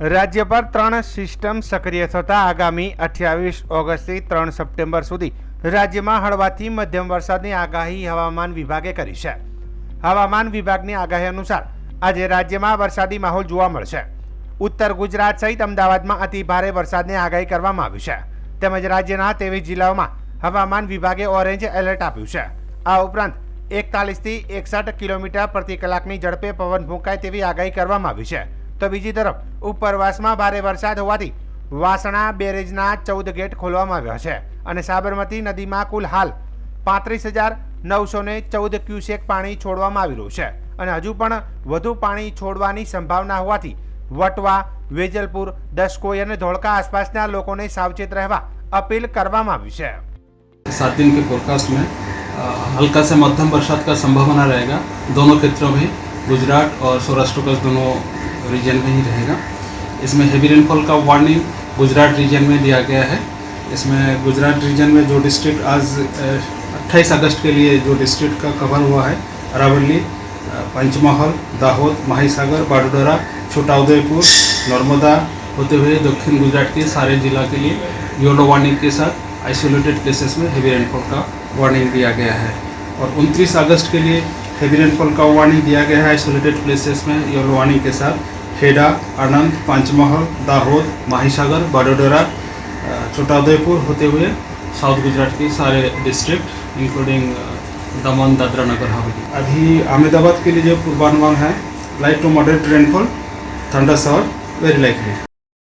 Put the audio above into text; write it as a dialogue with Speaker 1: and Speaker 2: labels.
Speaker 1: રાજ્ય પર ત્રણ સિસ્ટમ સક્રિય થતા આગામી અઠ્યાવીસ ઓગસ્ટથી ત્રણ સપ્ટેમ્બર સુધી રાજ્યમાં હળવાથી મધ્યમ વરસાદની આગાહી હવામાન વિભાગે કરી છે. હવામાન વિભાગની આગાહી અનુસાર આજે રાજ્યમાં વરસાદી માહોલ જોવા મળશે. ઉત્તર ગુજરાત સહિત અમદાવાદમાં અતિ ભારે વરસાદની આગાહી કરવામાં આવી છે. તેમજ રાજ્યના તેવીસ જિલ્લાઓમાં હવામાન વિભાગે ઓરેન્જ એલર્ટ આપ્યું છે. આ ઉપરાંત એકતાલીસથી એકસઠ કિલોમીટર પ્રતિ કલાકની ઝડપે પવન ફૂંકાય તેવી આગાહી કરવામાં આવી છે. તો બીજી તરફ, ઉપરવાસમાં ભારે વરસાદ હોવાથી વાસણા બેરેજના ચૌદ ગેટ ખોલવામાં આવ્યા છે અને સાબરમતી નદીમાં કુલ હાલ પાંત્રીસ હજાર નવસો ને ચૌદ ક્યુસેક પાણી છોડવામાં આવી રહ્યું છે અને હજુ પણ વધુ પાણી છોડવાની સંભાવના હોવાથી વટવા, વેજલપુર, દસકોઈ અને ધોળકા આસપાસના લોકોને સાવચેત રહેવા अपील करवाई है
Speaker 2: सात दिन के फोरकास्ट में हल्का से मध्यम बरसात का संभावना रहेगा दोनों क्षेत्रों में गुजरात और सौराष्ट्र का दोनों रीजन में ही रहेगा। इसमें हेवी रेनफॉल का वार्निंग गुजरात रीजन में दिया गया है। इसमें गुजरात रीजन में जो डिस्ट्रिक्ट आज अट्ठाईस अगस्त के लिए जो डिस्ट्रिक्ट का कवर हुआ है, अरावली पंचमहल, दाहोद, महासागर बाडोडरा छोटा उदयपुर नर्मदा, होते हुए दक्षिण गुजरात के सारे जिला के लिए योलो वार्निंग के साथ आइसोलेटेड प्लेसेस में हेवी रेनफॉल का वार्निंग दिया गया है। और 29 अगस्त के लिए हेवी रेनफॉल का वार्निंग दिया गया है आइसोलेटेड प्लेसेस में येलो वार्निंग के साथ। ખેડા આણંદ પાંચમહાલ દાહોદ માહીસાગર વડોદરા છોટાઉદેપુર होते हुए साउथ गुजरात की सारे डिस्ट्रिक्ट इंक्लूडिंग दमन दादरा नगर हवेली अभी अहमदाबाद के लिए जो पूर्वानुमान है light to moderate rainfall thunder shower very likely